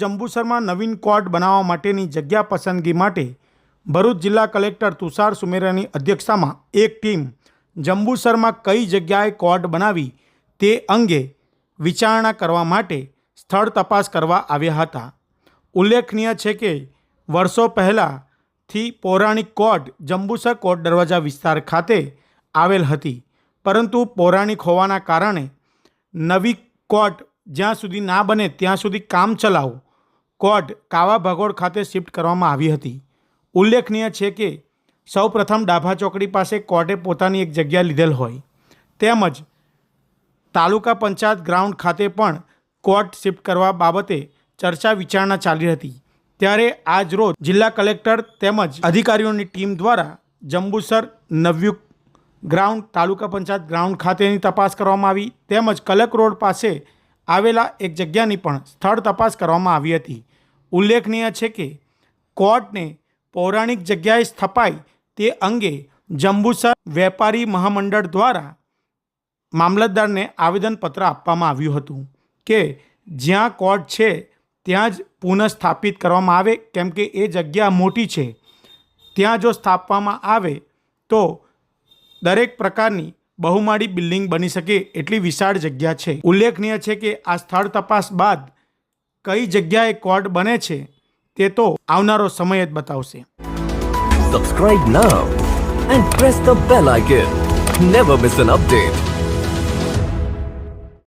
જંબુસરમાં નવીન court બનાવવા માટેની જગ્યા પસંદગી માટે ભરૂચ જિલ્લા કલેક્ટર તુષાર સુમેરાની અધ્યક્ષતામાં એક ટીમ જંબુસરમાં કઈ જગ્યાએ કોર્ટ બનાવી તે અંગે વિચારણા કરવા માટે સ્થળ તપાસ કરવા આવ્યા હતા. ઉલ્લેખનીય છે કે વર્ષો પહેલાંથી પૌરાણિક કોર્ટ જંબુસર કોર્ટ દરવાજા વિસ્તાર ખાતે આવેલ હતી, પરંતુ પૌરાણિક હોવાના કારણે નવી કોર્ટ જ્યાં સુધી ના બને ત્યાં સુધી કામ ચલાવ કોર્ટ કાવા ભગોળ ખાતે શિફ્ટ કરવામાં આવી હતી. ઉલ્લેખનીય છે કે, સૌપ્રથમ ડાભા ચોકડી પાસે કોર્ટે પોતાની એક જગ્યા લીધેલ હોય. તેમજ તાલુકા પંચાયત ગ્રાઉન્ડ ખાતે પણ કોર્ટ શિફ્ટ કરવા બાબતે ચર્ચા વિચારણા ચાલી હતી. ત્યારે આજ રોજ જિલ્લા કલેક્ટર તેમજ અધિકારીઓની ટીમ દ્વારા જંબુસર નવયુગ ગ્રાઉન્ડ, તાલુકા પંચાયત ગ્રાઉન્ડ ખાતેની તપાસ કરવામાં આવી. તેમજ કલક રોડ પાસે આવેલા એક જગ્યાની પણ સ્થળ તપાસ કરવામાં આવી હતી. ઉલ્લેખનીય છે કે કોર્ટને પૌરાણિક જગ્યાએ સ્થપાય તે અંગે જંબુસર વેપારી મહામંડળ દ્વારા મામલતદારને આવેદનપત્ર આપવામાં આવ્યું હતું કે જ્યાં કોર્ટ છે, ત્યાં જ પુનઃસ્થાપિત કરવામાં આવે, કેમ કે એ જગ્યા મોટી છે. ત્યાં જો સ્થાપવામાં આવે તો દરેક પ્રકારની બહુમાળી બિલ્ડિંગ બની શકે એટલી વિશાળ જગ્યા છે. ઉલ્લેખનીય છે કે આ સ્થળ તપાસ બાદ કઈ જગ્યાએ કોર્ટ બને છે તે તો આવનારો સમય જ બતાવશે Subscribe now and press the bell icon. Never miss an update.